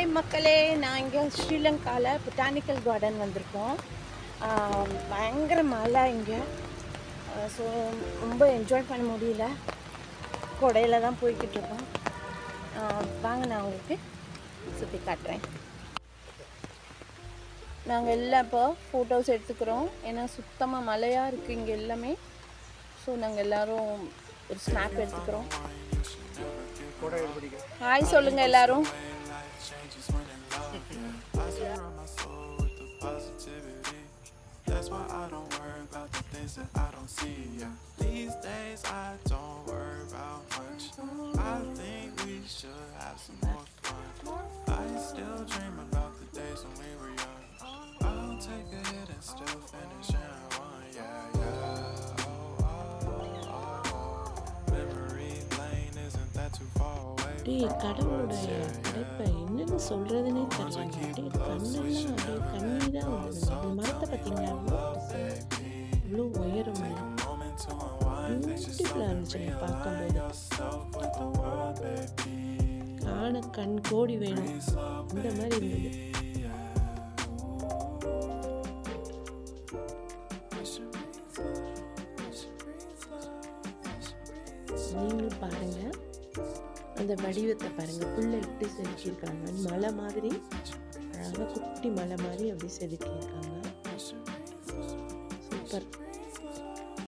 Hi மக்களே. நான் இங்கே ஸ்ரீலங்காவில் பொட்டானிக்கல் கார்டன் வந்திருக்கோம். பயங்கர மழை இங்கே. ஸோ ரொம்ப என்ஜாய் பண்ண முடியல. கொடையில் தான் போய்கிட்டு இருக்கோம். வாங்க நான் உங்களுக்கு சுற்றி காட்டுறேன். நாங்கள் எல்லாம் இப்போ ஃபோட்டோஸ் எடுத்துக்கிறோம். ஏன்னா சுத்தமாக மழையாக இருக்குது இங்கே எல்லாமே. ஸோ நாங்கள் எல்லாரும் ஒரு ஸ்னாப் எடுத்துக்கிறோம். ஹாய் சொல்லுங்கள் எல்லாரும். That's why I don't worry about the things that I don't see. Yeah. These days I don't worry about much. I think we should have some more fun. அப்படியே கடவுளுடைய படைப்பை என்னென்னு சொல்கிறதுனே தெரியல. அப்படியே கண்ணெல்லாம் அப்படியே கண்ணீர் தான் வந்தது இந்த மரத்தை பார்த்தீங்கன்னா இவ்வளோ உயரம் பியூட்டிஃபுல்லாக இருந்துச்சுங்க பார்க்கும்போது. காண கண் கோடி வேணும். இந்த மாதிரி இருந்தது. நீங்களும் பாருங்கள் அந்த வடிவத்தை பாருங்கள் புல்லை எப்படி செதுக்கியிருக்காங்க. மலை மாதிரி அழகாக குட்டி மலை மாதிரி அப்படி செதுக்கியிருக்காங்க. சூப்பர்.